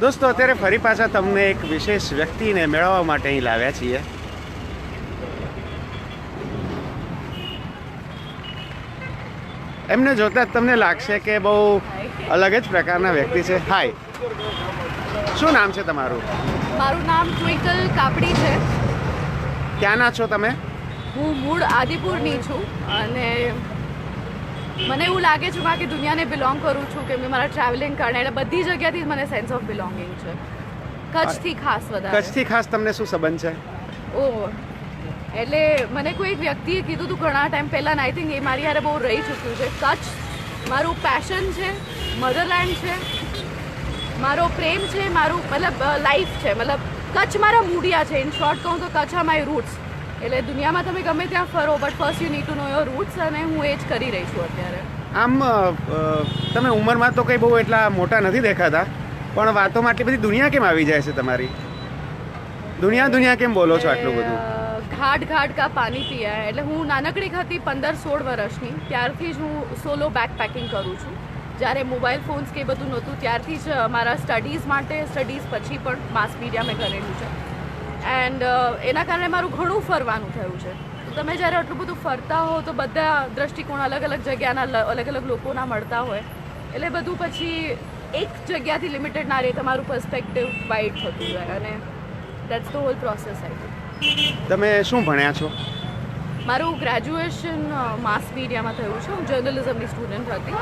દોસ્તો અત્યારે ફરી પાછા તમને એક વિશેષ વ્યક્તિને મેળવવા માટે અહીં લાવ્યા છીએ. એમને જોતા જ તમને લાગશે કે બહુ અલગ જ પ્રકારના વ્યક્તિ છે. હાય શું નામ છે તમારું? મારું નામ ટ્વિકલ કાપડી છે. ક્યાંના છો તમે? હું મૂળ આદિપુરની છું અને મને એવું લાગે છે કે આખી દુનિયાને બિલોંગ કરું છું કેમ મેં મારા ટ્રાવેલિંગ કારણે એટલે બધી જગ્યાથી મને સેન્સ ઓફ બિલોંગિંગ છે. કચ્છથી ખાસ વધારે. કચ્છથી ખાસ તમને શું સંબંધ છે? ઓહ એટલે મને કોઈ એક વ્યક્તિએ કીધું હતું ઘણા ટાઈમ પહેલાં આઈ થિંક એ મારી હારે બહુ રહી ચૂક્યું છે. કચ્છ મારું પેશન છે મધરલેન્ડ છે મારો પ્રેમ છે મારું મતલબ લાઈફ છે. મતલબ કચ્છ મારા મૂડિયા છે. ઇન શોર્ટ કહું તો કચ્છ આ માય રૂટ્સ એટલે દુનિયામાં તમે ગમે ત્યાં ફરો but first you need to know your roots અને હું એ જ કરી રહી છું અત્યારે. આમ તમે ઉંમરમાં તો કંઈ બહુ એટલા મોટા નથી દેખાતા પણ વાતોમાં આટલી બધી દુનિયા કેમ આવી જાય છે તમારી? દુનિયા દુનિયા કેમ બોલો છો આટલું બધું? ઘાટ ઘાટ કા પાણી પીયા એટલે હું નાનકડી હતી પંદર સોળ વર્ષની. ત્યારથી જ હું સોલો બેક પેકિંગ કરું છું. જ્યારે મોબાઈલ ફોન્સ કે બધું નહોતું ત્યારથી જ મારા સ્ટડીઝ માટે સ્ટડીઝ પછી પણ માસ મીડિયા મેં કરેલું છે. એન્ડ એના કારણે મારું ઘણું ફરવાનું થયું છે. તો તમે જ્યારે આટલું બધું ફરતા હો તો બધા દ્રષ્ટિકોણ અલગ અલગ જગ્યાના અલગ અલગ લોકોના મળતા હોય. એટલે બધું પછી એક જગ્યાથી લિમિટેડ ના રહે તમારું પર્સપેક્ટિવ વાઇડ થતું જાય. અને that's the whole process I તમે શું ભણ્યા છો? મારું ગ્રેજ્યુએશન માસ મીડિયામાં થયું છે. હું જર્નલિઝમની સ્ટુડન્ટ હતી.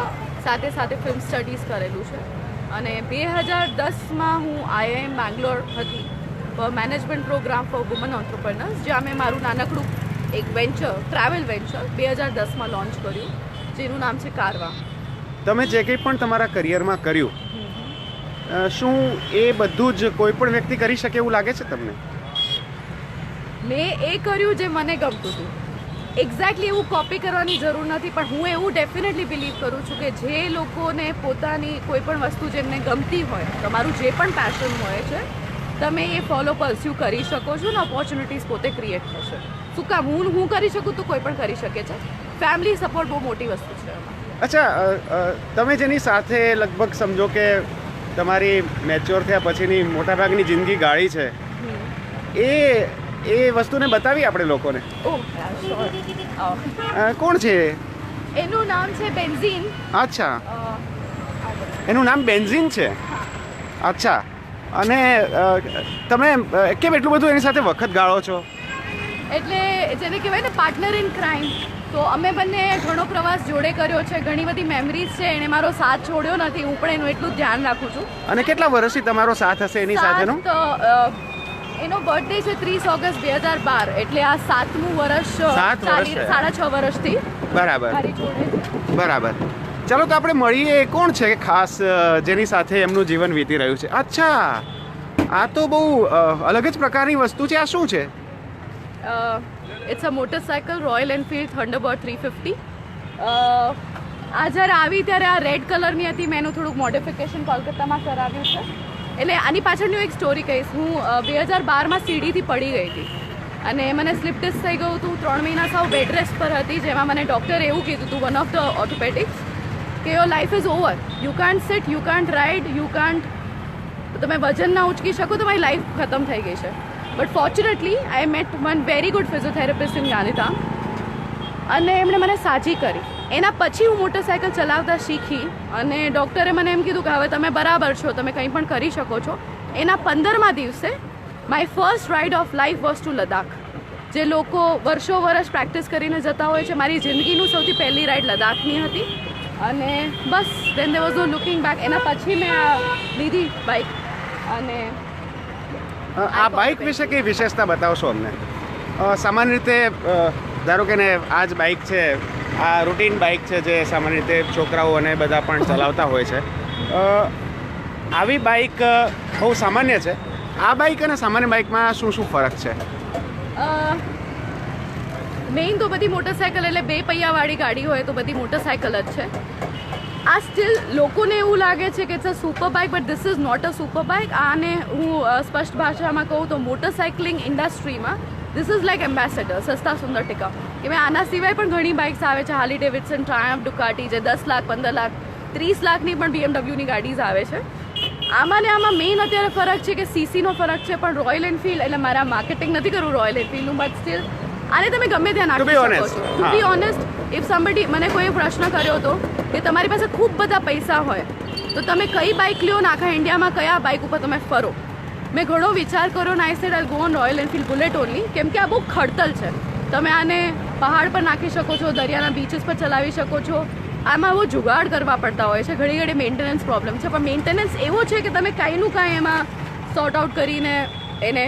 સાથે સાથે ફિલ્મ સ્ટડીઝ કરેલું છે. અને બે હજાર દસમાં હું આઈઆઈએમ બેંગ્લોર હતી. Management programme for woman entrepreneurs જ્યાં મેં મારું નાનકડું એક વેન્ચર ટ્રાવેલ વેન્ચર બે હજાર દસમાં લોન્ચ કર્યું જેનું નામ છે કારવા તમે જે કંઈ પણ તમારા કરિયરમાં કર્યું શું એ બધું જ કોઈ પણ વ્યક્તિ કરી શકે એવું લાગે છે તમને? મેં એ કર્યું જે મને ગમતું હતું. એક્ઝેક્ટલી એવું કોપી કરવાની જરૂર નથી પણ હું એવું ડેફિનેટલી બિલીવ કરું છું કે જે લોકોને પોતાની કોઈ પણ વસ્તુ જેમને ગમતી હોય તમારું જે પણ પેશન હોય છે તમે એ ફોલો પરસ્યુ કરી શકો છો ને ઓપોર્ચ્યુનિટીઝ પોતે ક્રિએટ થશે. શું કામ હું હું કરી શકું તો કોઈ પણ કરી શકે છે. ફેમિલી સપોર્ટ બહુ મોટી વસ્તુ છે અચ્છા તમે જેની સાથે લગભગ સમજો કે તમારી મેચ્યોર થયા પછીની મોટાભાગની જિંદગી ગાળી છે એ એ વસ્તુને બતાવી આપણે લોકોને? કોણ છે એનું નામ છે બેન્ઝીન. અચ્છા. એનું નામ બેન્ઝિન છે? અચ્છા. અને તમે કેમ એટલું બધું એની સાથે વખત ગાળો છો? એટલે જેને કહેવાય ને પાર્ટનર ઇન ક્રાઇમ તો અમે બંને ઘણો પ્રવાસ જોડે કર્યો છે ઘણી બધી મેમરીઝ છે એણે મારો સાથ છોડ્યો નથી હું પણ એનું એટલું ધ્યાન રાખું છું. અને કેટલા વર્ષથી તમારો સાથ હશે એની સાથેનો? તો એનો બર્થડે છે ત્રીસ ઓગસ્ટ બે હજાર બાર એટલે આ સાતમું વર્ષ સાડા છ વર્ષથી બરાબર. બરાબર. ચાલો તો આપણે મળીએ, એ કોણ છે ખાસ જેની સાથે એમનું જીવન વીતી રહ્યું છે? અચ્છા, આ તો બહુ અલગ જ પ્રકારની વસ્તુ છે. આ શું છે? It's a motorcycle Royal Enfield Thunderbird three fifty આ જ્યારે આવી ત્યારે આ રેડ કલરની હતી, મેં એનું થોડુંક મોડિફિકેશન કોલકાતામાં કરાવ્યું છે. એટલે આની પાછળની એક સ્ટોરી કહીશ. હું બે હજાર બારમાં સીડીથી પડી ગઈ હતી. અને મને સ્લિપ ડિસ્ક થઈ ગયું હતું. ત્રણ મહિના સાવ બેડ રેસ્ટ પર હતી, જેમાં મને ડૉક્ટરે એવું કીધું હતું વન ઓફ ધ ઓર્થોપેડિક્સ કે your life is over you can't sit you can't ride you can't તમે વજન ના ઉચકી શકો તમારી લાઈફ ખતમ થઈ ગઈ છે. But fortunately I met one very good physiotherapist in Gandhidham અને એમણે મને સાજી કરી. એના પછી હું મોટરસાયકલ ચલાવતા શીખી અને ડૉક્ટરે મને એમ કીધું કે હવે તમે બરાબર છો, તમે કંઈ પણ કરી શકો છો. એના પંદરમા દિવસે my first ride of life was to Ladakh જે લોકો વર્ષો વર્ષ પ્રેક્ટિસ કરીને જતા હોય છે. મારી જિંદગીનું સૌથી પહેલી રાઇડ લદ્દાખની હતી. અને બસ then they was no looking back એના પછી મેં આ લીધી બાઇક અને આ બાઇક વિશે કઈ વિશેષતા બતાવશો અમને? સામાન્ય રીતે ધારો કે ને આ જ બાઇક છે આ રૂટીન બાઇક છે જે સામાન્ય રીતે છોકરાઓ અને બધા પણ ચલાવતા હોય છે. આવી બાઇક બહુ સામાન્ય છે. આ બાઇક અને સામાન્ય બાઇકમાં શું શું ફરક છે? મેઇન તો બધી મોટરસાયકલ એટલે બે પૈયાવાળી ગાડી હોય તો બધી મોટરસાઇકલ જ છે. આ સ્ટીલ લોકોને એવું લાગે છે કે it's a super bike but this is not a super bike આને હું સ્પષ્ટ ભાષામાં કહું તો મોટરસાઇકલિંગ ઇન્ડસ્ટ્રીમાં ધીસ ઇઝ લાઈક એમ્બેસેડર સસ્તા સુંદર ટીકા. કે મેં આના સિવાય પણ ઘણી બાઇક્સ આવે છે. હાલી ડેવિડસન ટ્રાયમ્ફ ડુકાટી જે દસ લાખ, પંદર લાખ, ત્રીસ લાખની પણ બીએમડબ્લ્યુની ગાડીઝ આવે છે. આમાં ને આમાં મેઇન અત્યારે ફરક છે કે સીસીનો ફરક છે, પણ રોયલ એન્ફિલ્ડ એટલે મારા માર્કેટિંગ નથી કરવું રોયલ એન્ફિલ્ડનું બટ સ્ટીલ આને તમે ગમે ત્યાં નાખી શકો છો. To be honest if somebody મને કોઈ પ્રશ્ન કર્યો હતો કે તમારી પાસે ખૂબ બધા પૈસા હોય તો તમે કઈ બાઇક લ્યો ને આખા ઇન્ડિયામાં કયા બાઇક ઉપર તમે ફરો? મેં ઘણો વિચાર કર્યો ને I said all go on Royal Enfield Bullet only કેમ કે આ બહુ ખડતલ છે. તમે આને પહાડ પર નાખી શકો છો દરિયાના બીચીસ પર ચલાવી શકો છો. આમાં બહુ જુગાડ કરવા પડતા હોય છે ઘડી ઘડી મેન્ટેનન્સ પ્રોબ્લેમ છે. પણ મેન્ટેનન્સ એવો છે કે તમે કાંઈનું કાંઈ એમાં સોર્ટ આઉટ કરીને એને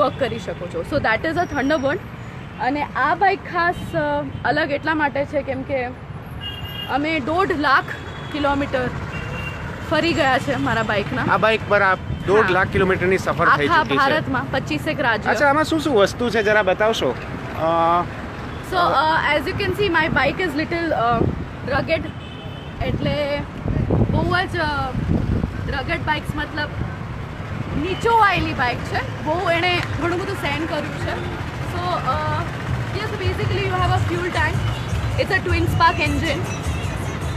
વર્ક કરી શકો છો. So that is a Thunderbird અને આ બાઇક ખાસ અલગ એટલા માટે છે કેમ કે અમે દોઢ લાખ કિલોમીટર ફરી ગયા છે મારા બાઇકના આ બાઇક પર આપ દોઢ લાખ કિલોમીટરની સફર થઈ ચૂકી છે. ભારતમાં પચીસેક રાજ્યો. અચ્છા આમાં શું શું વસ્તુ છે જરા બતાવશો? So as you can see my bike is little rugged એટલે બહુ જ રગેડ બાઇક્સ મતલબ નીચો આવેલી બાઇક છે. બહુ એણે ઘણું બધું સેન્ડ કર્યું છે. So basically you have a fuel tank it's a twin spark engine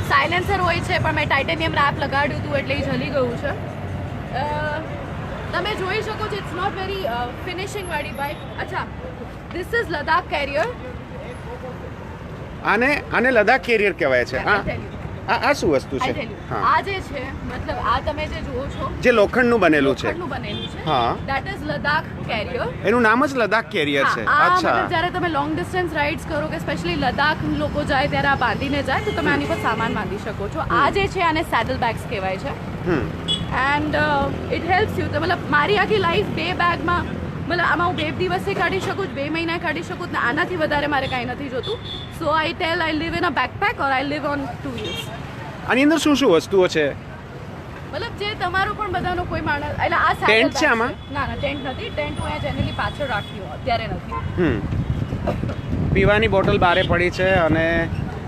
silencer હોય છે પણ મેં ટાઇટેનિયમ રેપ લગાડ્યું હતું એટલે એ જલી ગયું છે. તમે જોઈ શકો છો ઇટ્સ નોટ વેરી ફિનિશિંગ વાળી બાઇક અચ્છા ધીસ ઇઝ લદાખ કેરિયર આને આને લદાખ કેરિયર કહેવાય છે you. આ આ શું વસ્તુ છે? આ જે છે મતલબ આ તમે જે જુઓ છો જે લોખંડનું બનેલું છે. લોખંડનું બનેલું છે. હા. દેટ ઇઝ લદાખ કેરિયર એનું નામ જ લદાખ કેરિયર છે. અચ્છા. મતલબ જ્યારે તમે લોંગ ડિસ્ટન્સ રાઇડ્સ કરો કે સ્પેશિયલી લદાખ લોકો જાય ત્યારે આ બાંધીને જાય તો તમે આની પર સામાન બાંધી શકો છો. આ જે છે આને સેડલ બેગ્સ કહેવાય છે. Hmm. And it helps you તો મતલબ મારી આખી લાઈફ બે બેગમાં મતલબ આમાં હું બે દિવસે કાઢી શકું બે મહિના કાઢી શકું ને આનાથી વધારે મારે કાંઈ નથી જોતું. So I tell I live in a backpack or I live on two years આની અંદર શું શું વસ્તુઓ છે? મતલબ જે તમારો પણ બધાનો કોઈ માણસ એટલે આ ટેન્ટ છે આમાં? ના ના ટેન્ટ નથી. ટેન્ટ હું જનરલી પાછળ રાખ્યો અત્યારે નથી. હમ. પીવાની બોટલ બારે પડી છે અને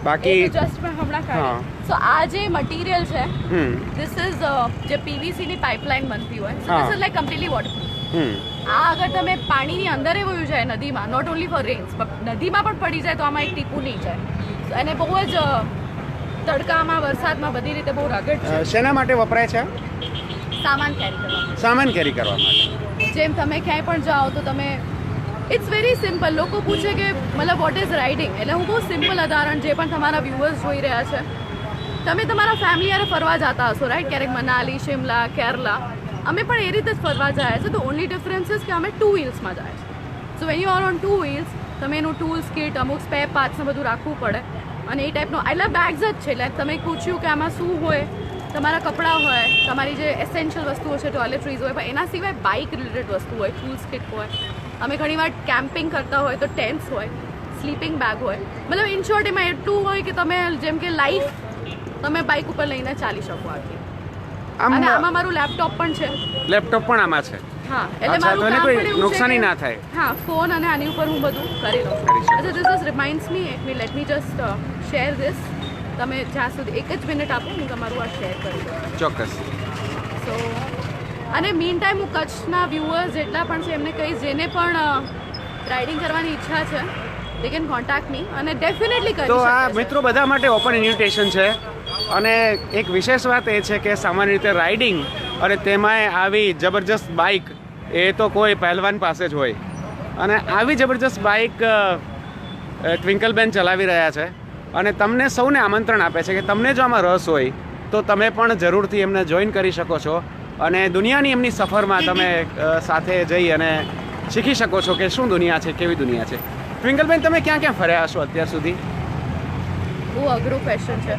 બાકી જસ્ટ પણ હમણાં. કાઢી. સો આ જે મટીરિયલ છે હમ. ધીસ ઇઝ જે પીવીસી ની પાઇપલાઇન બનતી હોય. So. This is like completely hmm આ અગર તમે પાણીની અંદર વયું જાય નદીમાં નોટ ઓનલી ફોર રેન્સ નદીમાં પણ પડી જાય તો આમાં એક ટીપું નહીં જાય. અને એને બહુ જ તડકામાં વરસાદમાં બધી રીતે બહુ રગડ છે. શેના માટે વપરાય છે? સામાન કેરી કરવા સામાન કેરી કરવા માટે. જેમ તમે ક્યાંય પણ જાઓ તો તમે ઇટ્સ વેરી સિમ્પલ લોકો પૂછે કે મતલબ વોટ ઇઝ રાઇડિંગ એટલે હું બહુ સિમ્પલ ઉદાહરણ જે પણ તમારા વ્યુઅર્સ જોઈ રહ્યા છે. તમે તમારા ફેમિલી યારે ફરવા જતા હશો રાઈટ ક્યારેક મનાલી શિમલા કેરલા. અમે પણ એ રીતે જ ફરવા જાય છે. તો ઓનલી ડિફરન્સ ઇઝ કે અમે ટુ વ્હીલ્સમાં જાય છે. So when you are on two wheels તમે એનું ટૂલ્સ કિટ અમુક સ્પેર પાર્ટ્સ બધું રાખવું પડે. અને એ ટાઈપનું એટલે બેગ્સ જ છે. લાઈક તમે પૂછ્યું કે આમાં શું હોય, તમારા કપડાં હોય, તમારી જે એસેન્શિયલ વસ્તુઓ છે ટોયલેટરીઝ હોય, પણ એના સિવાય બાઇક રિલેટેડ વસ્તુ હોય ટૂલ્સ કિટ હોય. અમે ઘણીવાર કેમ્પિંગ કરતા હોય તો ટેન્ટ્સ હોય સ્લીપિંગ બેગ હોય. મતલબ ઇન શોર્ટ એમાં એટલું હોય કે તમે, જેમ કે લાઈફ તમે બાઇક ઉપર લઈને ચાલી શકો આખી. અને આમાં મારું લેપટોપ પણ છે. લેપટોપ પણ આમાં છે. હા એટલે મારું કામ પણ એવું નુકસાની ના થાય. હા ફોન અને આની ઉપર હું બધું કરી લઉં. અચ્છા ધીસ ઇઝ રિમાઇન્ડ્સ મી એક minute let me just share this તમે જ્યાં સુધી એક જ મિનિટ આપો હું તમારું આ શેર કરી દઉં. ચોક્કસ. સો અને મીન ટાઈમ હું કચ્છના વ્યુઅર્સ જેટલા પણ છે એમને કહીશ જેને પણ રાઇડિંગ કરવાની ઈચ્છા છે દે કેન કોન્ટેક્ટ મી અને ડેફિનેટલી કરી તો આ મિત્રો બધા માટે ઓપન ઇન્વિટેશન છે. અને એક વિશેષ વાત એ છે કે સામાન્ય રીતે રાઇડિંગ અને તેમાંય આવી જબરજસ્ત બાઇક એ તો કોઈ પહેલવાન પાસે જ હોય. અને આવી જબરજસ્ત બાઇક ટ્વિંકલબેન ચલાવી રહ્યા છે અને તમને સૌને આમંત્રણ આપે છે કે તમને જો આમાં રસ હોય તો તમે પણ જરૂરથી એમને જોઈન કરી શકો છો અને દુનિયાની એમની સફરમાં તમે સાથે જઈ અને શીખી શકો છો કે શું દુનિયા છે, કેવી દુનિયા છે. ટ્વિંકલબેન તમે ક્યાં ક્યાં ફર્યા છો અત્યાર સુધી? બહુ અઘરું ક્વેશ્ચન છે.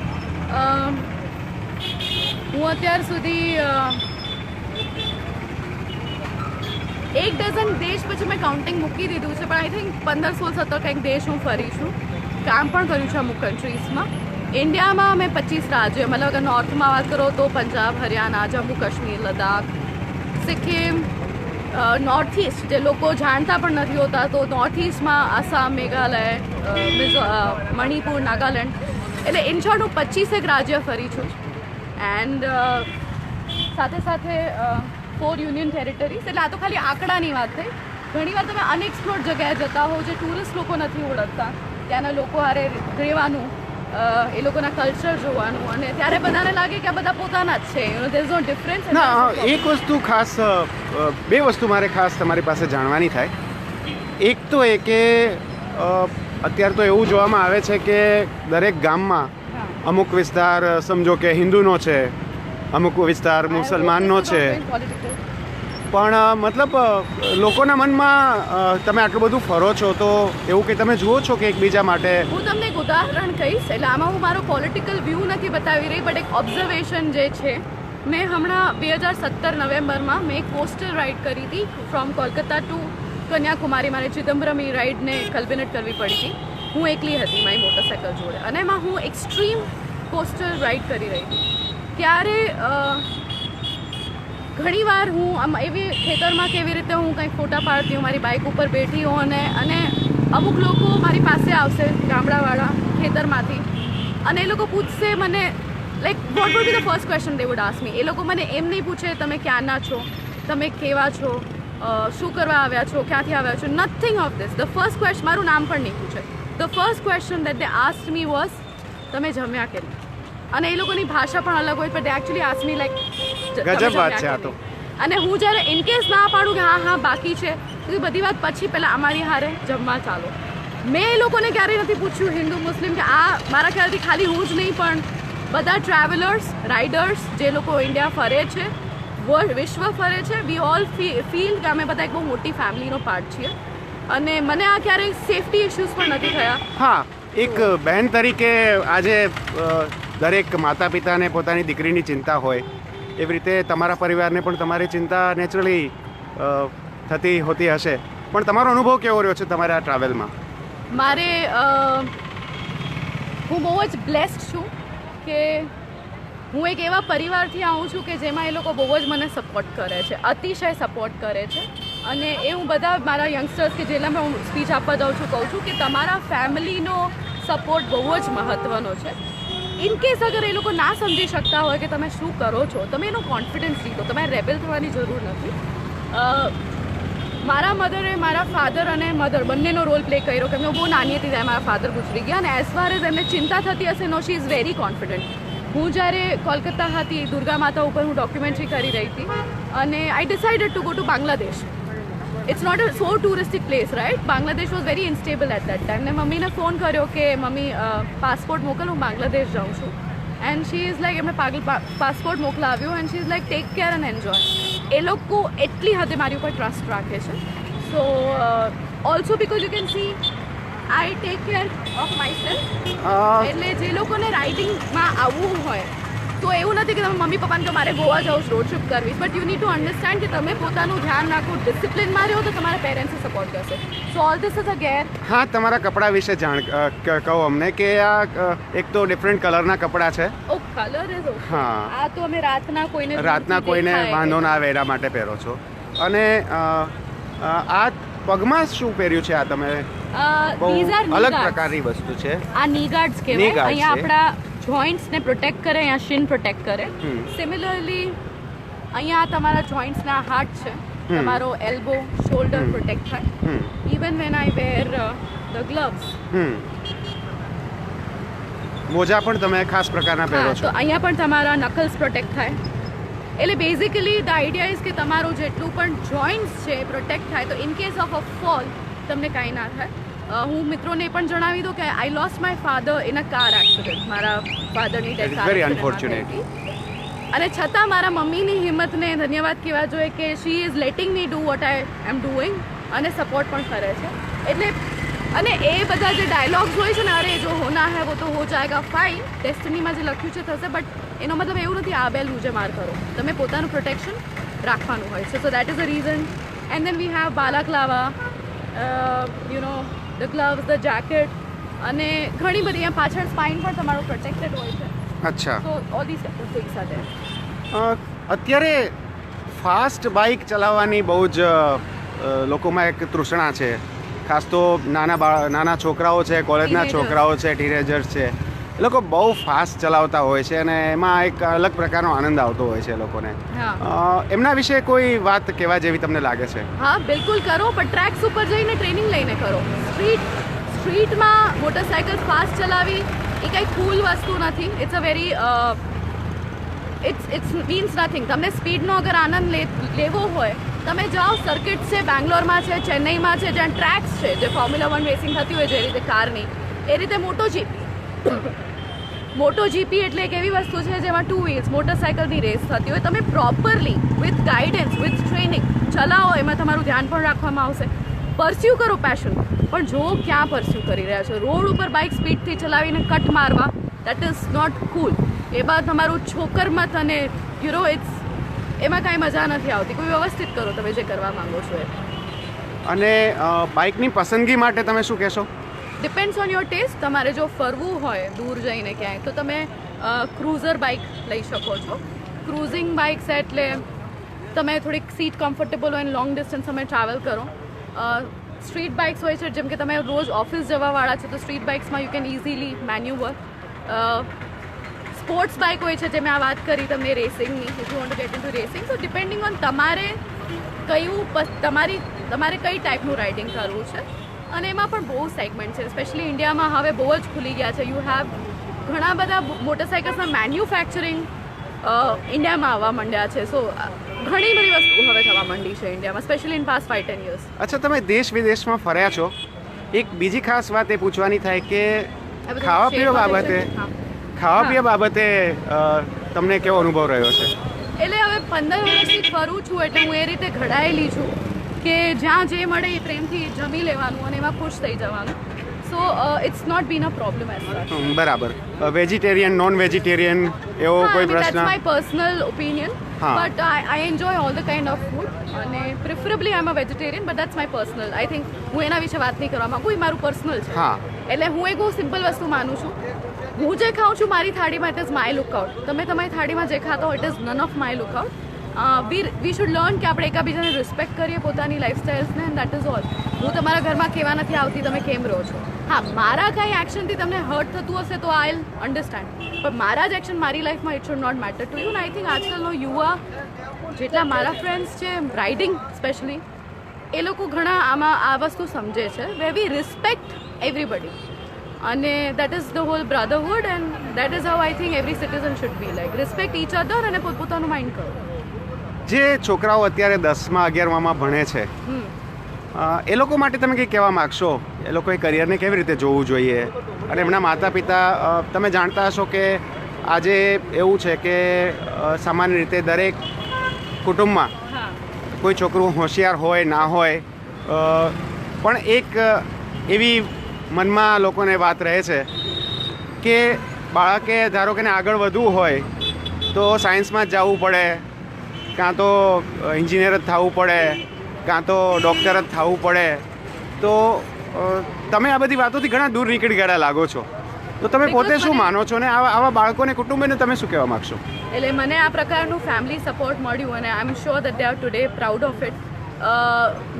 હું અત્યાર સુધી એક ડઝન દેશ પછી મેં કાઉન્ટિંગ મૂકી દીધું છે, પણ આઈ થિંક પંદર સોળ સત્તર કંઈક દેશ હું ફરી છું. કામ પણ કર્યું છે અમુક કન્ટ્રીઝમાં ઇન્ડિયામાં મેં પચીસ રાજ્યો, મતલબ અગર નોર્થમાં વાત કરો તો પંજાબ, હરિયાણા, જમ્મુ, કાશ્મીર, લદ્દાખ, સિક્કિમ નોર્થ ઇસ્ટ જે લોકો જાણતા પણ નથી હોતા તો નોર્થ ઇસ્ટમાં આસામ, મેઘાલય મણિપુર, નાગાલેન્ડ એટલે ઇન શોર્ટ હું પચીસેક રાજ્ય ફરી છું. એન્ડ સાથે સાથે ફોર યુનિયન ટેરિટરીઝ એટલે આ તો ખાલી આંકડાની વાત થઈ. ઘણીવાર તમે અનએક્સપ્લોર્ડ જગ્યાએ જતા હો જે ટુરિસ્ટ લોકો નથી ઓળખતા. ત્યાંના લોકો હારે રહેવાનું એ લોકોના કલ્ચર જોવાનું. અને ત્યારે બધાને લાગે કે આ બધા પોતાના જ છે. દેર ઇઝ નો ડિફરન્સ ના એક વસ્તુ ખાસ બે વસ્તુ મારે ખાસ તમારી પાસે જાણવાની થાય. એક તો એ કે અત્યારે તો એવું જોવામાં આવે છે કે દરેક ગામમાં અમુક વિસ્તાર સમજો કે હિન્દુનો છે અમુક વિસ્તાર મુસલમાનનો છે. પણ મતલબ લોકોના મનમાં તમે આટલું બધું ફરો છો તો એવું કે તમે જુઓ છો કે એકબીજા માટે? હું તમને એક ઉદાહરણ કહીશ એટલે આમાં હું મારો પોલિટિકલ વ્યૂ નથી બતાવી રહી બટ એક ઓબ્ઝર્વેશન જે છે મેં હમણાં બે હજાર સત્તર નવેમ્બરમાં મેં એક પોસ્ટર રાઇડ કરી હતી ફ્રોમ કોલકાતા ટુ કન્યાકુમારી મારે ચિદમ્બરમી રાઈડને કલ્બિનેટ કરવી પડી હતી. હું એકલી હતી મારી મોટરસાઇકલ જોડે. અને એમાં હું એક્સ્ટ્રીમ પોસ્ટર રાઈડ કરી રહી હતી. ત્યારે ઘણીવાર હું આમ એવી ખેતરમાં કેવી રીતે હું કંઈક ફોટા પાડતી હું મારી બાઇક ઉપર બેઠી હોઉં અને અને અમુક લોકો મારી પાસે આવશે ગામડાવાળા ખેતરમાંથી. અને એ લોકો પૂછશે મને like what would be the first question they would ask me એ લોકો મને એમ નહીં પૂછે, તમે ક્યાંના છો? તમે કેવા છો? શું કરવા આવ્યા છો ક્યાંથી આવ્યા છો nothing of this the first question મારું નામ પણ નહીં પૂછે. The first question that they asked me was તમે જમ્યા કે નહીં અને એ લોકોની ભાષા પણ અલગ હોય પણ દે એકચ્યુઅલી આસ્ટ મી લાઈક ગજબ વાત છે આ તો. અને હું જ્યારે ઇન કેસ ના પાડું કે હા હા બાકી છે તો બધી વાત પછી પહેલાં અમારી હારે જમવા ચાલો. મેં એ લોકોને ક્યારેય નથી પૂછ્યું હિન્દુ મુસ્લિમ કે આ મારા ખ્યાલથી ખાલી હું જ નહીં પણ બધા ટ્રાવેલર્સ રાઇડર્સ જે લોકો ઇન્ડિયા ફરે છે વિશ્વ ફરે છે. વી ઓલ ફીલ કે અમે બધા એક બહુ મોટી ફેમિલીનો પાર્ટ છીએ. અને મને આ ક્યારેય સેફટી ઇશ્યુઝ પણ નથી થયા. હા એક બહેન તરીકે આજે દરેક માતા પિતાને પોતાની દીકરીની ચિંતા હોય. એવી રીતે તમારા પરિવારને પણ તમારી ચિંતા નેચરલી થતી હોતી હશે. પણ તમારો અનુભવ કેવો રહ્યો છે તમારા ટ્રાવેલમાં મારે હું બહુ જ બ્લેસ્ડ છું કે હું એક એવા પરિવારથી આવું છું કે જેમાં એ લોકો બહુ જ મને સપોર્ટ કરે છે, અતિશય સપોર્ટ કરે છે. અને એ હું બધા મારા યંગસ્ટર્સ કે જેના હું સ્પીચ આપવા જાઉં છું, કહું છું કે તમારા ફેમિલીનો સપોર્ટ બહુ જ મહત્ત્વનો છે. ઇન કેસ અગર એ લોકો ના સમજી શકતા હોય કે તમે શું કરો છો, તમે એનો કોન્ફિડન્સ લીધો તમારે રેબેલ થવાની જરૂર નથી. મારા મધરે મારા ફાધર અને મધર બંનેનો રોલ પ્લે કર્યો કેમ બહુ નાની હતી ત્યારે મારા ફાધર ગુજરી ગયા અને એઝ ફાર એઝ એમને ચિંતા થતી હશે no she is very confident હું જ્યારે કોલકાતા હતી, દુર્ગા માતા ઉપર હું ડોક્યુમેન્ટરી કરી રહી હતી અને I decided to go to Bangladesh it's not a so touristic place right Bangladesh was very instable at that time ને મમ્મીને ફોન કર્યો કે, મમ્મી પાસપોર્ટ મોકલ, હું બાંગ્લાદેશ જાઉં છું. એન્ડ શી ઇઝ લાઈક એમને પાગલ passport મોકલાવ્યો and she is like take care and enjoy એ લોકો એટલી હદે મારી ઉપર ટ્રસ્ટ રાખે છે. So also because you can see I take care of myself એટલે જે લોકોને રાઇડિંગમાં આવવું હોય તો એવું નથી કે તમે મમ્મી પપ્પાને કે મારે ગોવા જાઉં છું રોડ ટ્રીપ કરવી. But you need to understand કે તમે પોતાનું ધ્યાન રાખો ડિસિપ્લિનમાં રહ્યો તો તમારા પેરેન્ટ્સે સપોર્ટ કરશે. So all this is a gear હા તમારા કપડાં વિશે જાણ કહો અમને કે આ એક તો ડિફરન્ટ કલરના કપડાં છે. ઓ કલર ઇઝ ઓકે હા. આ તો અમે રાતના કોઈને રાતના કોઈને. વાંધો ના આવે એના માટે પહેરો છો. અને આ પગમાં શું પહેર્યું છે આ તમે અલગ પ્રકારની વસ્તુ છે. આ ની ગાર્ડ્સ કહેવાય. અહીંયા આપણા જોઈન્ટ્સ ને પ્રોટેક્ટ કરે અહીંયા શિન પ્રોટેક્ટ કરે. સિમિલરલી અહીંયા તમારા જોઈન્ટ્સના હાર્ટ છે. તમારો એલ્બો શોલ્ડર પ્રોટેક્ટ થાય. Even when I wear the gloves મોજા પણ તમે ખાસ પ્રકારના પહેરો તો છો. અહીંયા પણ તમારા નકલ્સ પ્રોટેક્ટ થાય. એટલે બેઝિકલી ધ આઈડિયા ઇઝ કે તમારું જેટલું પણ જોઈન્ટ્સ છે પ્રોટેક્ટ થાય. તો in case of a fall તમને કાંઈ ના થાય. હું મિત્રોને પણ જણાવી દઉં કે I lost my father in a car accident મારા ફાધરની ડેથ very unfortunate. અને છતાં મારા મમ્મીની હિંમતને ધન્યવાદ કહેવા જોઈએ કે she is letting me do what I am doing અને સપોર્ટ પણ કરે છે. એટલે અને એ બધા જે ડાયલોગ્સ હોય છે ને અરે જો હોના હે વો તો હો જાયગા ફાઇન ડેસ્ટિનીમાં જે લખ્યું છે થશે બટ એનો મતલબ એવું નથી આ બેલ મુજે માર કરો. તમે પોતાનું પ્રોટેક્શન રાખવાનું હોય છે. So that is a reason and then we have balaclava you know the gloves the jacket અને ઘણી બધી અહીંયા પાછળ સ્પાઇન પણ તમારું પ્રોટેક્ટેડ હોય છે. અચ્છા. તો all this things are there અત્યારે ફાસ્ટ બાઇક ચલાવવાની બહુ જ લોકોમાં એક તૃષ્ણા છે. ખાસ તો નાના નાના છોકરાઓ છે કોલેજના છોકરાઓ છે ટીનેજર્સ છે. એ લોકો બહુ ફાસ્ટ ચલાવતા હોય છે અને એમાં એક અલગ પ્રકારનો આનંદ આવતો હોય છે લોકોને. એમના વિશે કોઈ વાત કહેવા જેવી તમને લાગે છે? હા બિલકુલ કરો પણ ટ્રેક્સ ઉપર જઈને ટ્રેનિંગ લઈને કરો. સ્ટ્રીટ સ્ટ્રીટમાં મોટરસાયકલ ફાસ્ટ ચલાવી એ કંઈ કુલ વસ્તુ નથી. It's a very it's it's means nothing તમને સ્પીડનો અગર આનંદ લેવો હોય તમે જાઓ સર્કિટ છે બેંગ્લોરમાં છે ચેન્નઈમાં છે જ્યાં ટ્રેક્સ છે જે ફોર્મ્યુલા વન રેસિંગ થતી હોય જે રીતે કારની એ રીતે મોટો જીપી. મોટો જીપી એટલે એક એવી વસ્તુ છે જેમાં ટુ વ્હીલ્સ મોટરસાયકલની રેસ થતી હોય. તમે properly with guidance with training ચલાવો, એમાં તમારું ધ્યાન પણ રાખવામાં આવશે. પરસ્યુ કરો પેશન પણ જો ક્યાં પરસ્યુ કરી રહ્યા છો? રોડ ઉપર બાઇક સ્પીડથી ચલાવીને કટ મારવા દેટ ઇઝ નોટ કુલ એ બાદ તમારું છોકરમત અને યુ ઇટ્સ એમાં કાંઈ મજા નથી આવતી. કોઈ વ્યવસ્થિત કરો તમે જે કરવા માંગો છો એ. અને બાઇકની પસંદગી માટે તમે શું કહેશો? ડિપેન્ડ્સ ઓન યોર ટેસ્ટ તમારે જો ફરવું હોય દૂર જઈને ક્યાંય, તો તમે ક્રૂઝર બાઇક લઈ શકો છો. ક્રૂઝિંગ બાઇક્સ એટલે તમે થોડીક સીટ કમ્ફર્ટેબલ હોય લોંગ ડિસ્ટન્સ તમે ટ્રાવેલ કરો. સ્ટ્રીટ બાઇક્સ હોય છે, જેમ કે તમે રોજ ઓફિસ જવાવાળા છો, તો street બાઇક્સમાં you can easily manoeuvre sports bike હોય છે જે મેં આ વાત કરી તમને રેસિંગની if you want to get into racing તો ડિપેન્ડિંગ ઓન તમારે કયું તમારી, તમારે કઈ ટાઈપનું રાઇડિંગ કરવું છે. અને એમાં પણ બહુ સેગમેન્ટ છે સ્પેશિયલી ઇન્ડિયામાં હવે બહુ જ ખુલી ગયા છે. યુ હેવ ઘણા બધા મોટરસાઇકલ્સના મેન્યુફેક્ચરિંગ ઇન્ડિયામાં આવવા માંડ્યા છે. સો ઘણી બધી વસ્તુ હવે થવા માંડી છે ઇન્ડિયામાં specially in past five ten years અચ્છા તમે દેશ વિદેશમાં ફર્યા છો. એક બીજી ખાસ વાત એ પૂછવાની થાય કે ખાવા પીવા બાબતે ખાવા પીવા બાબતે તમને કેવો અનુભવ રહ્યો છે? એટલે હવે પંદર વર્ષથી ફરું છું એટલે હું એ રીતે ઘડાયેલી છું. કે જ્યાં જે મળે એ પ્રેમથી જમી લેવાનું અને એમાં ખુશ થઈ જવાનું. So it's not been a problem as બરાબર. વેજીટેરિયન નોન વેજીટેરિયન એવો કોઈ પ્રશ્ન? My personal opinion but I enjoy all the kind of food અને પ્રિફરેબલી અને am a vegetarian but but my personal I think હું એના વિશે વાત નહીં કરવા માંગુ એ મારું પર્સનલ છે. હા. એટલે હું એક બહુ સિમ્પલ વસ્તુ માનું છું. હું જે ખાઉં છું મારી થાળીમાં ઇટ ઇઝ માય લુકઆઉટ તમે તમારી થાળીમાં જે ખાતા હો it is none of my lookout we we should learn કે આપણે એકાબીજાને રિસ્પેક્ટ કરીએ પોતાની લાઈફસ્ટાઈલ્સને એન્ડ દેટ ઇઝ ઓલ હું તમારા ઘરમાં કેવા નથી આવતી, તમે કેમ રહો છો? હા, મારા કાંઈ એક્શનથી તમને હર્ટ થતું હશે તો આઈ અન્ડરસ્ટેન્ડ પણ મારા જ એક્શન મારી લાઈફમાં it should not matter to you I think આજકાલનો યુવા જેટલા મારા ફ્રેન્ડ્સ છે રાઇડિંગ સ્પેશિયલી એ લોકો ઘણા આમાં આ વસ્તુ સમજે છે વે વી રિસ્પેક્ટ એવરીબડી અને that is the whole brotherhood and that is how I think every citizen should be like respect each other અને પોતપોતાનું માઇન્ડ કરો. જે છોકરાઓ અત્યારે દસમાં અગિયારમાં ભણે છે એ લોકો માટે તમે કંઈ કહેવા માગશો? એ લોકોએ કરિયરને કેવી રીતે જોવું જોઈએ? અને એમના માતા પિતા તમે જાણતા હશો કે આજે એવું છે કે સામાન્ય રીતે દરેક કુટુંબમાં કોઈ છોકરું હોશિયાર હોય ના હોય પણ એક એવી મનમાં લોકોને વાત રહે છે કે બાળકે ધારો કે આગળ વધવું હોય તો સાયન્સમાં જ જવું પડે કાં તો એન્જિનિયર જ થવું પડે કાં તો ડૉક્ટર જ થવું પડે. તો તમે આ બધી વાતોથી ઘણા દૂર નીકળી ગયા લાગો છો. તો તમે પોતે શું માનો છો ને? આવા આવા બાળકોને કુટુંબને તમે શું કહેવા માગશો? એટલે મને આ પ્રકારનું ફેમિલી સપોર્ટ મળ્યું અને I am sure that they are today proud of it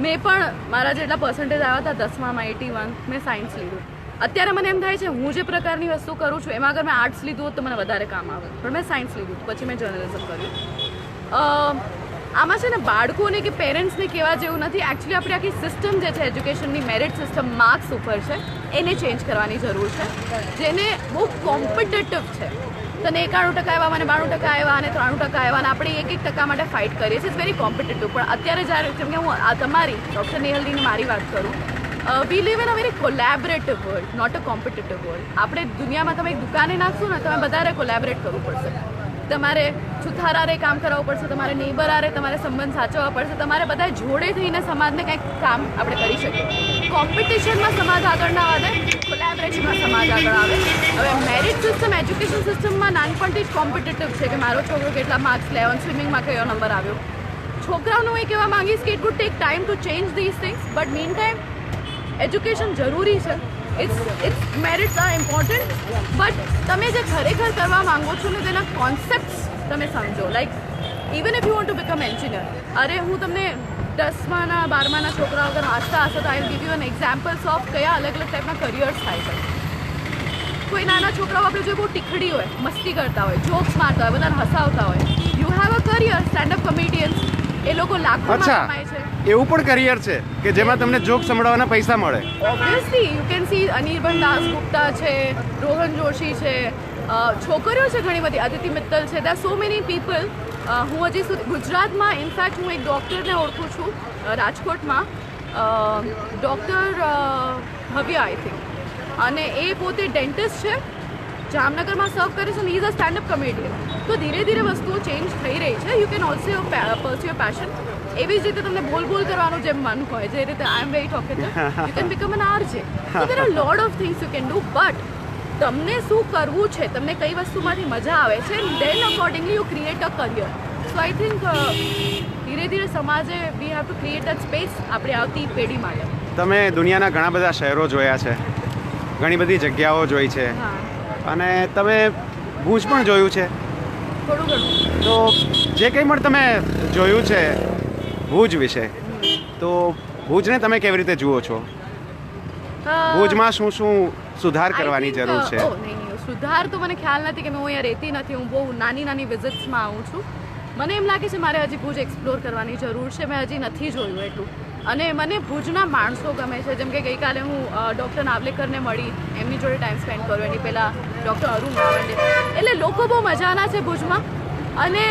મેં પણ મારા જેટલા પર્સન્ટેજ આવ્યા હતા દસમામાં એટી વન મેં સાયન્સ લીધું. અત્યારે મને એમ થાય છે હું જે પ્રકારની વસ્તુ કરું છું એમાં અગર મેં આર્ટ્સ લીધું હોત તો મને વધારે કામ આવે. પણ મેં સાયન્સ લીધું પછી મેં જર્નલિઝમ કર્યું. આમાં છે ને બાળકોને કે પેરેન્ટ્સને કહેવા જેવું નથી. એકચ્યુઅલી આપણી આખી સિસ્ટમ જે છે એજ્યુકેશનની મેરિટ સિસ્ટમ માર્ક્સ ઉપર છે. એને ચેન્જ કરવાની જરૂર છે. જેને બહુ કોમ્પિટેટિવ છે. તને એકાણું ટકા આવ્યા, મને બાણું ટકા આવ્યા અને ત્રાણું ટકા આવ્યા અને આપણે એક એક ટકા માટે ફાઇટ કરીએ છીએ. વેરી કોમ્પિટેટિવ પણ અત્યારે જ્યારે, જેમ કે હું આ તમારી ડૉક્ટર નેહલદીની મારી વાત કરું we live in a very collaborative world not a competitive world આપણે દુનિયામાં તમે એક દુકાને નાખશો ને, તમે બધારે કોલેબરેટ કરવું પડશે. તમારે છુથારારે કામ કરાવવું પડશે, તમારે નેબર આરે તમારે સંબંધ સાચવવા પડશે, તમારે બધા જોડે થઈને સમાજને કંઈક કામ આપણે કરી શકીએ. કોમ્પિટિશનમાં સમાજ આગળ ના વધે કોલેબરેશનમાં સમાજ આગળ આવે. હવે મેરિટ સિસ્ટમ એજ્યુકેશન સિસ્ટમમાં નાનપણથી જ કોમ્પિટિટિવ છે કે મારો છોકરો કેટલા માર્ક્સ લેવો સ્વિમિંગમાં કયો નંબર આવ્યો. છોકરાઓનું એ કહેવા માંગીશ કે it would take time to change this things but meantime education જરૂરી છે. It's it's merits are important but તમે જે ખરેખર કરવા માંગો છો ને તેના કોન્સેપ્ટ તમે સમજો. Like even if you want to become engineer અરે હું તમને દસમાના, બારમાના છોકરાઓ અગર વાંચતા હશો તો I give you an examples of કયા અલગ અલગ ટાઈપના કરિયર્સ થાય છે. કોઈ નાના છોકરાઓ આપણે જો બહુ ટીખડી હોય, મસ્તી કરતા હોય જોક્સ મારતા હોય, બધાને હસાવતા હોય. You have a career stand up comedians એ લોકો લાખોમાં કમાય છે. એવું પણ કરિયર છે કે જેમાં તમને જોક સંભળાવવાના પૈસા મળે. Obviously you can see Anirban Das Gupta છે રોહન જોશી છે છોકરીઓ છે ઘણી બધી અદિતિ મિત્તલ છે. દેર સો મેની પીપલ હું હજી સુધી ગુજરાતમાં ઇનફેક્ટ હું એક ડૉક્ટરને ઓળખું છું રાજકોટમાં. ડૉક્ટર હવ્યા આઈ થિંક અને એ પોતે ડેન્ટિસ્ટ છે. જામનગરમાં સર્વ કરે છે ને ઇઝ અ સ્ટેન્ડઅપ કોમેડિયન તો ધીરે ધીરે વસ્તુઓ ચેન્જ થઈ રહી છે. You can also pursue passion એવી જ રીતે તમને બોલ બોલ કરવાનું જેમ મન હોય જે રીતે I am very talkative you can become an RJ so there are lot of things you can do but તમને શું કરવું છે તમને કઈ વસ્તુમાંથી મજા આવે છે then accordingly you create a career so I think ધીરે ધીરે સમાજે we have to create a space આપણે આવતી પેઢી માટે. તમે દુનિયાના ઘણા બધા શહેરો જોયા છે ઘણી બધી જગ્યાઓ જોઈ છે. અને તમે ભૂજ પણ જોયું છે. થોડું ઘણું. તો જે કંઈ પણ તમે જોયું છે ભુજ વિશે તો ભુજને તમે કેવી રીતે જુઓ છો? ભુજમાં શું શું સુધાર કરવાની જરૂર છે? સુધાર તો મને ખ્યાલ નથી કે હું અહીંયા રહેતી નથી હું બહુ નાની નાની વિઝિટ્સમાં આવું છું. મને એમ લાગે છે મારે હજી ભુજ એક્સપ્લોર કરવાની જરૂર છે મેં હજી નથી જોયું એટલું. અને મને ભુજના માણસો ગમે છે. જેમ કે ગઈકાલે હું ડૉક્ટર નાવલેકરને મળી, એમની જોડે ટાઈમ સ્પેન્ડ કર્યો. એની પહેલાં ડૉક્ટર અરુણ ગાવંડે એટલે લોકો બહુ મજાના છે ભુજમાં. અને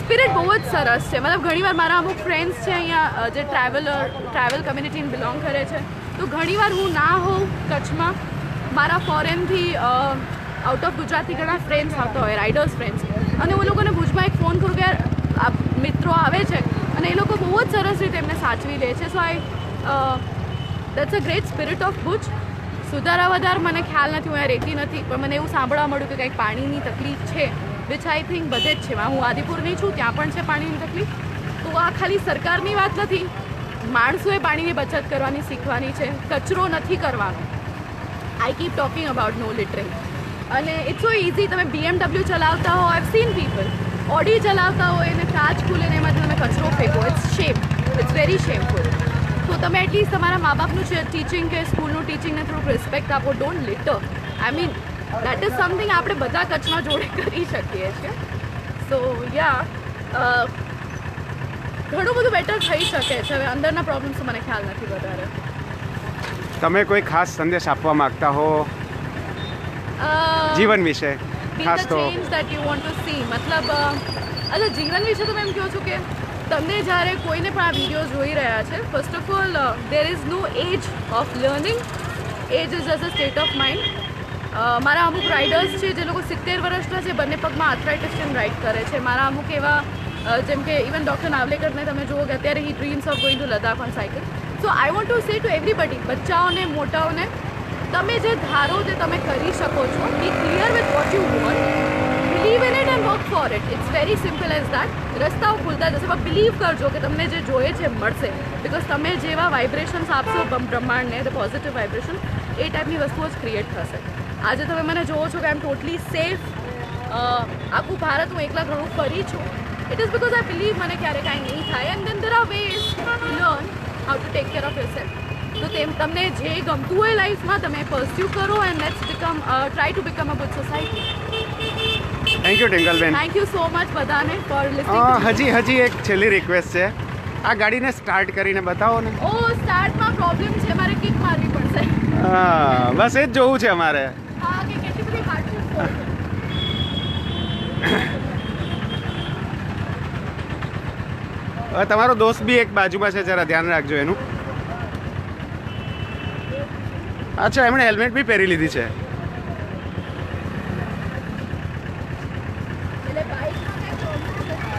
સ્પિરિટ બહુ જ સરસ છે. મતલબ ઘણીવાર મારા અમુક ફ્રેન્ડ્સ છે અહીંયા જે ટ્રાવેલર ટ્રાવેલ કમ્યુનિટીને બિલોંગ કરે છે. તો ઘણીવાર હું ના હોઉં કચ્છમાં. મારા ફોરેનથી આઉટ ઓફ ગુજરાતથી ઘણા ફ્રેન્ડ્સ આવતા હોય રાઇડર્સ ફ્રેન્ડ્સ અને હું લોકોને ભુજમાં એક ફોન કરું કે યાર મિત્રો આવે છે. અને એ લોકો બહુ જ સરસ રીતે એમને સાચવી લે છે. So I that's a great spirit of Bhuj સુધારા વધાર મને ખ્યાલ નથી, હું અહીંયા રહેતી નથી, પણ મને એવું સાંભળવા મળ્યું કે કંઈક પાણીની તકલીફ છે વિચ આઈ થિંક બધે જ છે. હું આદિપુરની છું, ત્યાં પણ છે પાણીની તકલીફ. તો આ ખાલી સરકારની વાત નથી, માણસોએ પાણીની બચત કરવાની શીખવાની છે, કચરો નથી કરવાનો. I keep talking about no littering અને ઇટ્સ સો ઇઝી તમે બીએમડબલ્યુ ચલાવતા હો આઈવ સીન પીપલ ઓડી ચલાવતા હોય અને કાચ ખુલે ને એમાંથી તમે કચરો ફેંકો. It's shame it's very shameful તો તમે એટલીસ્ટ તમારા મા બાપનું ટીચિંગ કે સ્કૂલનું ટીચિંગને થોડુંક રિસ્પેક્ટ આપો. Don't litter I mean that is something આપણે બધા કચ્છમાં જોડે કરી શકીએ છીએ. સો યા ઘણું બધું બેટર થઈ શકે છે. હવે અંદરના પ્રોબ્લેમ્સ મને ખ્યાલ નથી વધારે. તમે કોઈ ખાસ સંદેશ આપવા માંગતા હો? જીવન વિશે. ખાસ તો that you want to see મતલબ અચ્છા જીવન વિશે તમે એમ કહો છો કે તમને જ્યારે કોઈને પણ આ વીડિયો જોઈ રહ્યા છે first of all there is no age of learning age is as a state of mind મારા અમુક રાઇડર્સ છે જે લોકો સિત્તેર વર્ષના છે બંને પગમાં આર્થરાઇટિસ્ટન રાઇડ કરે છે. મારા અમુક એવા જેમ કે ઇવન ડૉક્ટર નાવલેકરને તમે જુઓ કે અત્યારે he dreams of going to Ladakh on cycle so I want to say to everybody બચ્ચાઓને મોટાઓને તમે જે ધારો તે તમે કરી શકો છો be clear with what you want believe in it and work for it it's very simple as that રસ્તાઓ ખુલતા જશે, પણ બિલીવ કરજો કે તમને જે જોઈએ છે મળશે. બિકોઝ તમે જેવા વાઇબ્રેશન્સ આપશો બ્રહ્માંડને ધ પોઝિટિવ વાઇબ્રેશન એ ટાઈપની વસ્તુઓ જ ક્રિએટ થશે. આજે તમે મને જોવો છો કે આઈ એમ ટોટલી સેફ આખું ભારત હું એકલા ઘણું ફરી છું. It is because I believe મને ક્યારેક કાંઈ નહીં થાય. And then there are ways learn how to take care of yourself તો તેમ તમને જે ગમતું હોય લાઈફમાં તમે પર્સ્યુ કરો and let's become try to become a good society thank you ટિંકલબેન thank you so much બધાને ફોર લિસનિંગ હજી હજી એક છેલ્લી રિક્વેસ્ટ છે. આ ગાડીને સ્ટાર્ટ કરીને બતાવો ને. ઓ સ્ટાર્ટમાં પ્રોબ્લેમ છે મારે કિક મારવી પડશે. હા બસ એ જ જોવું છે અમારે. હા કે કેટલી બધી હાર્ટ હવે તમારો દોસ્ત બી એક બાજુમાં છે જરા ધ્યાન રાખજો એનું. અચ્છા એમણે હેલ્મેટ બી પહેરી લીધી છે એટલે બાઇકમાં કંઈ પ્રોબ્લેમ છે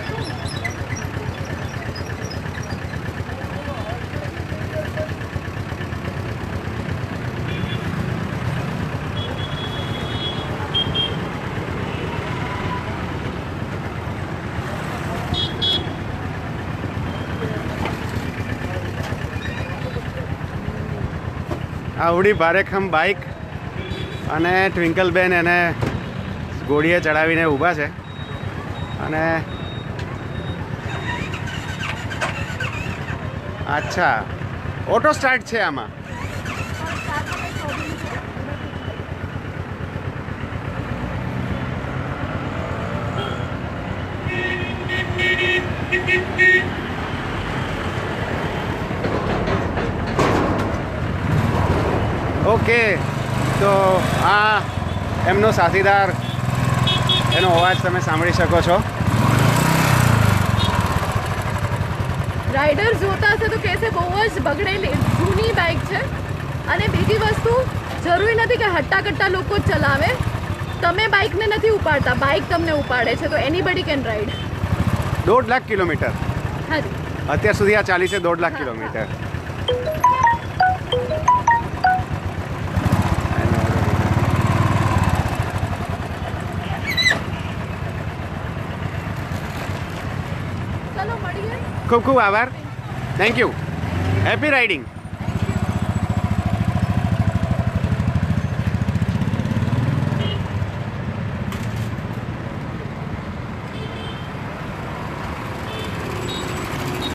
આવડી ભારેખમ બાઇક અને ટ્વિંકલબેન એને ગોળીએ ચડાવીને ઊભા છે. અને અચ્છા ઓટો સ્ટાર્ટ છે આમાં સ્ટાર્ટમાં કંઈ પ્રોબ્લેમ છે ઓકે તો આ એમનો સાથીદાર એનો અવાજ તમે સાંભળી શકો છો. રાઇડર જોતા હશે તો કહેશે બહુ જ બગડેલી જૂની બાઇક છે. અને બીજી વસ્તુ જરૂરી નથી કે હટ્ટા કટ્ટા લોકો જ ચલાવે. તમે બાઇકને નથી ઉપાડતા બાઇક તમને ઉપાડે છે તો એનીબડી કેન રાઈડ દોઢ લાખ કિલોમીટર. હાજી અત્યાર સુધી આ ચાલી છે દોઢ લાખ કિલોમીટર. ખૂબ ખૂબ આભાર. Thank you happy riding